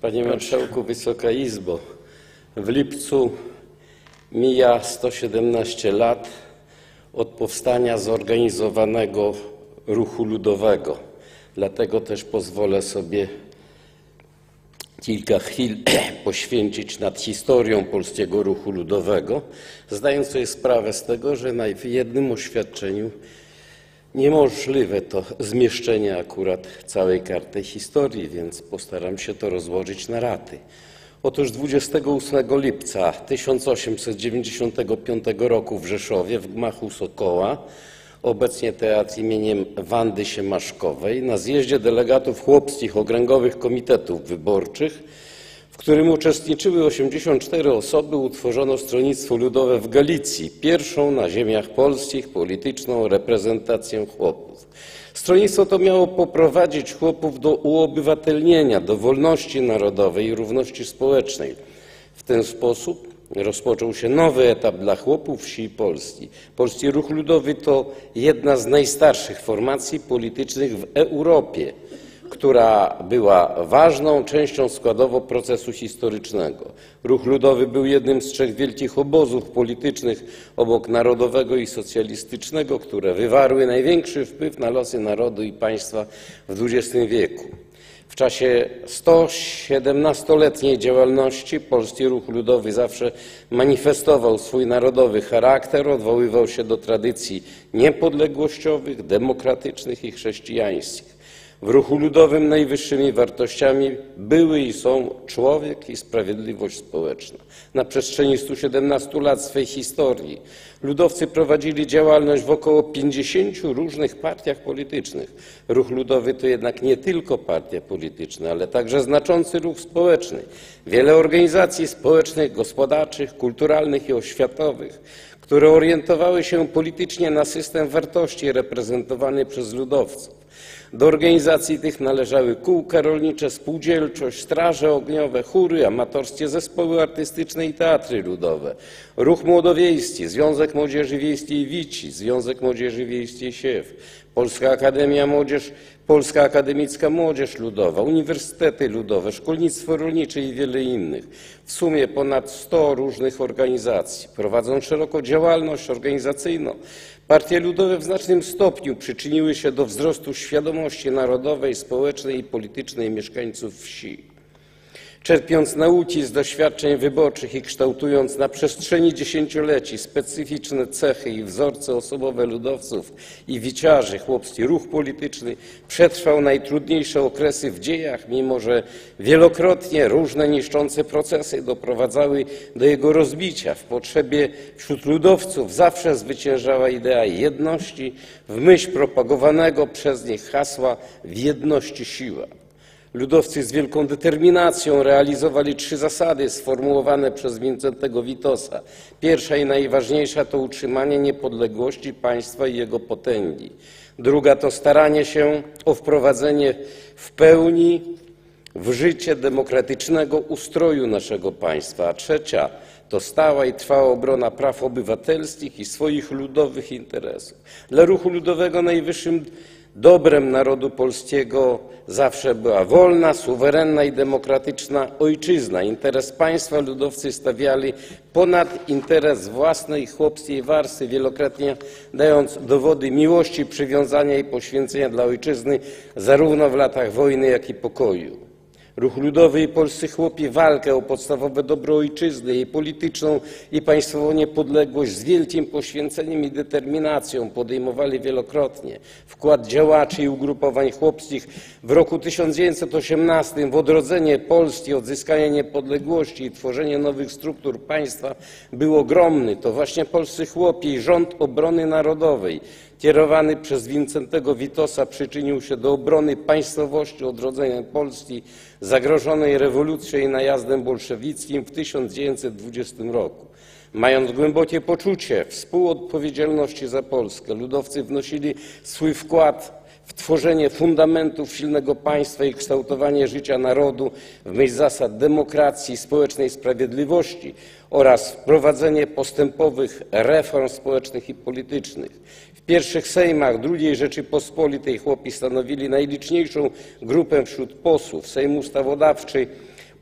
Panie Marszałku, Wysoka Izbo, w lipcu mija 117 lat od powstania zorganizowanego ruchu ludowego. Dlatego też pozwolę sobie kilka chwil poświęcić nad historią polskiego ruchu ludowego, zdając sobie sprawę z tego, że w jednym oświadczeniu niemożliwe to zmieszczenie akurat całej karty historii, więc postaram się to rozłożyć na raty. Otóż 28 lipca 1895 roku w Rzeszowie w gmachu Sokoła, obecnie teatr imieniem Wandy Siemaszkowej, na zjeździe delegatów chłopskich okręgowych komitetów wyborczych, którym uczestniczyły 84 osoby, utworzono Stronnictwo Ludowe w Galicji, pierwszą na ziemiach polskich polityczną reprezentację chłopów. Stronnictwo to miało poprowadzić chłopów do uobywatelnienia, do wolności narodowej i równości społecznej. W ten sposób rozpoczął się nowy etap dla chłopów wsi Polski. Polski Ruch Ludowy to jedna z najstarszych formacji politycznych w Europie, która była ważną częścią składową procesu historycznego. Ruch Ludowy był jednym z trzech wielkich obozów politycznych obok narodowego i socjalistycznego, które wywarły największy wpływ na losy narodu i państwa w XX wieku. W czasie 117-letniej działalności Polski Ruch Ludowy zawsze manifestował swój narodowy charakter, odwoływał się do tradycji niepodległościowych, demokratycznych i chrześcijańskich. W ruchu ludowym najwyższymi wartościami były i są człowiek i sprawiedliwość społeczna. Na przestrzeni 117 lat swej historii ludowcy prowadzili działalność w około 50 różnych partiach politycznych. Ruch ludowy to jednak nie tylko partia polityczna, ale także znaczący ruch społeczny. Wiele organizacji społecznych, gospodarczych, kulturalnych i oświatowych, które orientowały się politycznie na system wartości reprezentowany przez ludowców. Do organizacji tych należały kółka rolnicze, spółdzielczość, straże ogniowe, chóry, amatorskie zespoły artystyczne i teatry ludowe, Ruch Młodowiejski, Związek Młodzieży Wiejskiej Wici, Związek Młodzieży Wiejskiej Siew, Polska Akademia Młodzież, Polska Akademicka Młodzież Ludowa, Uniwersytety Ludowe, Szkolnictwo Rolnicze i wiele innych. W sumie ponad 100 różnych organizacji. Prowadzą szeroko działalność organizacyjną. Partie ludowe w znacznym stopniu przyczyniły się do wzrostu świadomości narodowej, społecznej i politycznej mieszkańców wsi. Czerpiąc nauki z doświadczeń wyborczych i kształtując na przestrzeni dziesięcioleci specyficzne cechy i wzorce osobowe ludowców i wiciarzy, chłopski ruch polityczny przetrwał najtrudniejsze okresy w dziejach, mimo że wielokrotnie różne niszczące procesy doprowadzały do jego rozbicia. W potrzebie wśród ludowców zawsze zwyciężała idea jedności w myśl propagowanego przez nich hasła w jedności siła. Ludowcy z wielką determinacją realizowali trzy zasady sformułowane przez Wincentego Witosa. Pierwsza i najważniejsza to utrzymanie niepodległości państwa i jego potęgi. Druga to staranie się o wprowadzenie w pełni w życie demokratycznego ustroju naszego państwa, a trzecia to stała i trwała obrona praw obywatelskich i swoich ludowych interesów. Dla ruchu ludowego najwyższym Dobrem narodu polskiego zawsze była wolna, suwerenna i demokratyczna ojczyzna. Interes państwa ludowcy stawiali ponad interes własnej chłopskiej warstwy, wielokrotnie dając dowody miłości, przywiązania i poświęcenia dla ojczyzny zarówno w latach wojny, jak i pokoju. Ruch ludowy i polscy chłopi walkę o podstawowe dobro ojczyzny, jej polityczną i państwową niepodległość z wielkim poświęceniem i determinacją podejmowali wielokrotnie. Wkład działaczy i ugrupowań chłopskich w roku 1918 w odrodzenie Polski, odzyskanie niepodległości i tworzenie nowych struktur państwa był ogromny. To właśnie polscy chłopi i rząd obrony narodowej kierowany przez Wincentego Witosa przyczynił się do obrony państwowości odrodzenia Polski zagrożonej rewolucją i najazdem bolszewickim w 1920 roku. Mając głębokie poczucie współodpowiedzialności za Polskę, ludowcy wnosili swój wkład w tworzenie fundamentów silnego państwa i kształtowanie życia narodu w myśl zasad demokracji, społecznej sprawiedliwości oraz wprowadzenie postępowych reform społecznych i politycznych. W pierwszych sejmach II Rzeczypospolitej chłopi stanowili najliczniejszą grupę wśród posłów. Sejm Ustawodawczy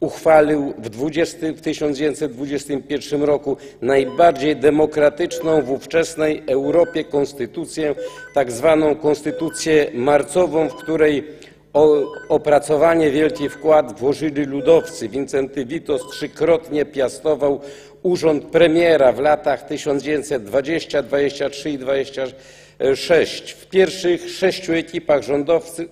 uchwalił w, 20, w 1921 roku najbardziej demokratyczną w ówczesnej Europie konstytucję, tak zwaną konstytucję marcową, w której opracowanie wielki wkład włożyli ludowcy. Wincenty Witos trzykrotnie piastował urząd premiera w latach 1920, 23 i 26. W pierwszych sześciu ekipach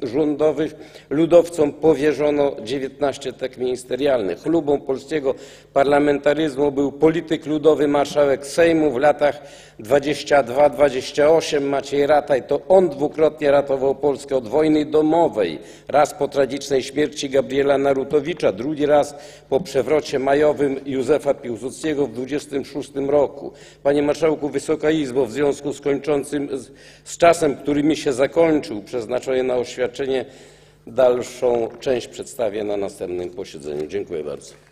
rządowych ludowcom powierzono 19 tek ministerialnych. Chlubą polskiego parlamentaryzmu był polityk ludowy, marszałek Sejmu w latach 22-28 Maciej Rataj. To on dwukrotnie ratował Polskę od wojny domowej. Raz po tragicznej śmierci Gabriela Narutowicza, drugi raz po przewrocie majowym Józefa Piłsudskiego w 26 roku. Panie Marszałku, Wysoka Izbo, w związku z kończącym z czasem, który mi się zakończył, przeznaczony na oświadczenie, dalszą część przedstawię na następnym posiedzeniu. Dziękuję bardzo.